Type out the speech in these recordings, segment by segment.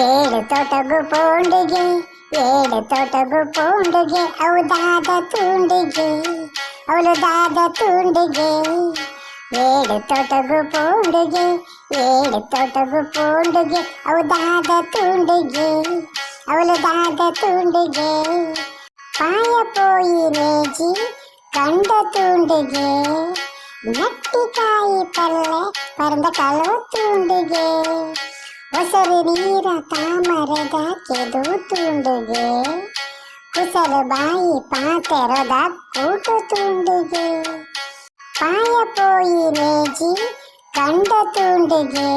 ಏಳು ತೋಟಗು ಪೋಂಡಿಗೆ ಏಳು ತೋಟಗು ಪೋಂಡಿಗೆ ಅವು ದಾದ ತುಂಡಿಗೆ ಅವಳು ದಾದ ತುಂಡಿಗೆ ಏಳು ತೋಟಗು ಪೋಂಡಿಗೆ ಏಳು ತೋಟಗು ಪೋಂಡಿಗೆ ಅವು ದಾದ ತುಂಡಿಗೆ ಅವಳು ದಾದ ತುಂಡಿಗೆ ಪಾಯ ಪೋಯಿ ರೇಜಿ ಕಂಡ ತುಂಡಿಗೆ நெட்டி காய் பல்ல பறந்த கலவு தூண்டுகே ಹೊಸರು ನೀರ ತಾಮರದ ಕೆದು ತುಂಡುಗೆ ಕುಸರು ಬಾಯಿ ಪಾತೆರದ ಕೂಟು ತುಂಡುಗೆ ಪಾಯ ಪೋಯಿ ನೇಜಿ ಕಂಡ ತುಂಡುಗೆ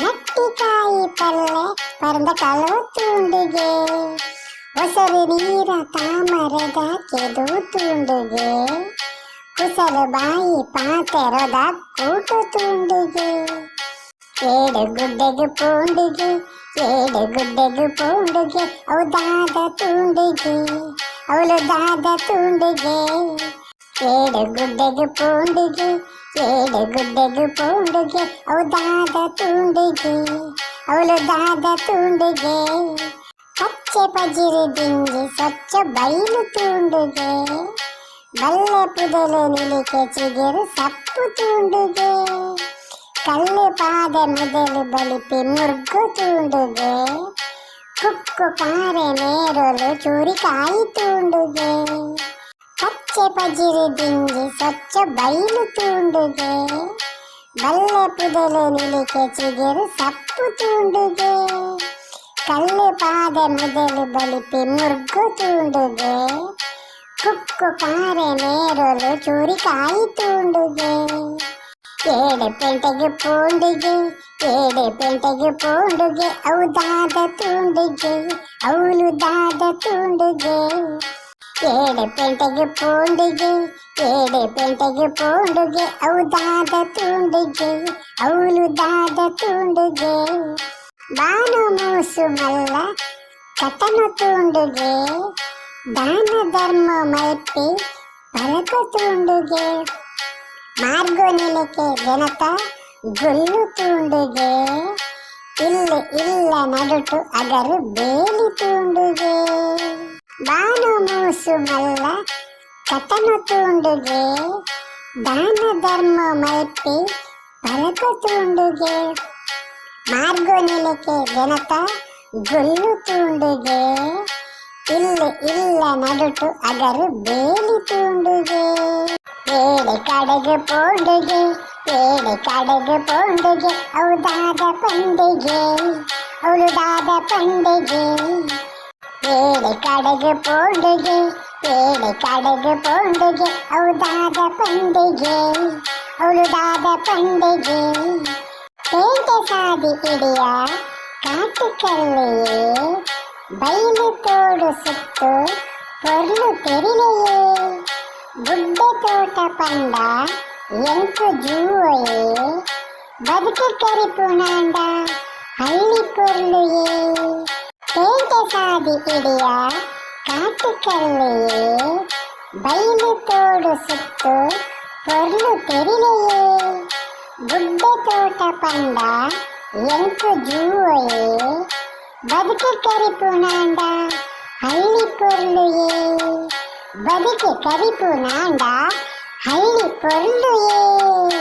ನೆಟ್ಟಿಕಾಯಿ ಪಲ್ಲೆ ಪರಂದ ಕಳು ತುಂಡುಗೆ ಹೊಸರು ನೀರ ತಾಮರದ ಕೆದು ತುಂಡುಗೆ ಕುಸರು ಬಾಯಿ ಪಾತೆರದ ಕೂಟು ತುಂಡುಗೆ ಏಡ ಗುಡ್ಡೆಗೆ ಪೋಂಡಿಗೆ ಏಡ ಗುಡ್ಡೆಗೆ ಪೋಂಡಿಗೆ ಅವು ದಾದ ತುಂಡಿಗೆ ಅವಳು ದಾದ ತುಂಡಿಗೆ ಏಡ ಗುಡ್ಡೆಗೆ ಪೋಂಡಿಗೆ ಏಡ ಗುಡ್ಡೆಗೆ ಪೋಂಡಿಗೆ ಅವು ದಾದ ತುಂಡಿಗೆ ಅವಳು ದಾದ ತುಂಡಿಗೆ ಪಚ್ಚೆ ಪಜಿರು ದಿಂಗಿ ಸ್ವಚ್ಛ ಬೈಲು ತುಂಡುಗೆ ಬಲ್ಲೆ ಪುದಲು ನಿಲಿಕೆ ಚಿಗಿರು ಸಪ್ಪು ತುಂಡುಗೆ கல்லு பாத முதலு பலிப்பி முர்கு தூண்டுது குக்கு பாறை நேரொரு ಚೂರಿ ಕಾಯಿ ತೂಂಡುಗೆ ಪಚ್ಚೆ ಪಜಿರು ದಿಂಗಿ ಸ್ವಚ್ಛ ಬೈಲು ತೂಂಡುಗೆ ಬಲ್ಲೆ ಪುದಲು ನಿಲಿಕೆ ಚಿಗಿರು ಸಪ್ಪು ತೂಂಡುಗೆ ಕಲ್ಲು ಪಾದ ಮುದಲು ಬಲಿಪಿ ಮುರ್ಗು ತೂಂಡುಗೆ ಕುಕ್ಕು ಪಾರೆ ನೇರೊಲು ಚೂರಿ ಕಾಯಿ ತೂಂಡುಗೆ ಏಡೆ ಪೆಂಟೆಗೆ ಪೂಂಡಿಗೆ ಏಡೆ ಪೆಂಟೆಗೆ ಪೋಂಡುಗೆ ಔದಾದ ತುಂಡಿಗೆ ಅವನು ದಾದ ತುಂಡಿಗೆ ಏಡೆ ಪೆಂಟೆಗೆ ಪೂಂಡಿಗೆ ಏಡೆ ಪೆಂಟೆಗೆ ಪೋಂಡುಗೆ ಔದಾದ ತುಂಡಿಗೆ ಅವನು ದಾದ ತುಂಡಿಗೆ ಬಾನು ಮೂಸು ಮಲ್ಲ ಕಥನು ತುಂಡುಗೆ ದಾನ ಧರ್ಮ ಮೈಪಿ ಪರಕ ತುಂಡುಗೆ ಮಾರ್ಗೋನೆಲೆಗೆ ಜನತ ಗೊಲ್ಲು ತೂಂಡುಗೆ ಇಲ್ಲ ಇಲ್ಲ ನಡುಟು ಅಗರು ಬೇಲಿ ತೂಂಡುಗೆ ಬಾನು ಮೂಸು ಮಲ್ಲ ಕಥನು ತೂಂಡುಗೆ ದಾನ ಧರ್ಮ ಮಲ್ಪಿ ಪರಕ ತೂಂಡುಗೆ ಮಾರ್ಗೋನೆಲೆಗೆ ಜನತ ಗೊಲ್ಲು ತೂಂಡುಗೆ ಇಲ್ಲ ಇಲ್ಲ ನಡುಟು ಅಗರು ಬೇಲಿ ತೂಂಡುಗೆ கடுகு போடுகே ஏழை கடுகு போடுகே அவுதாத பண்டிகே அவுதாத பண்டிகே ஏழை கடுகு போடுகே ஏழை கடுகு போடுகே அவுதாத பண்டிகே அவுதாத பண்டிகே பேட்ட சாதி இடியா காட்டுக்கல்லையே பயிலு தோடு சுத்து பொருள் தெரியலையே ಗುಡ್ಡೆ ತೋಟ ಪಂಡ ಎಂಕು ಜೂಯೇ ಬದುಕು ಕರಿ ಪುನಾಂಡ ಹಳ್ಳಿ ಪೊರ್ಲುಯೇ பேட்ட சாதி இடியா காட்டுக்கல்லையே பயிலு தோடு சுத்து பொருளு தெரிலையே குட்ட தோட்ட பண்டா எங்கு ஜூவையே பதுக்கு கறி புனாண்டா அள்ளி பொருளையே பதிக்கு கவிப்பு நாண்டா அள்ளி பொருந்துயே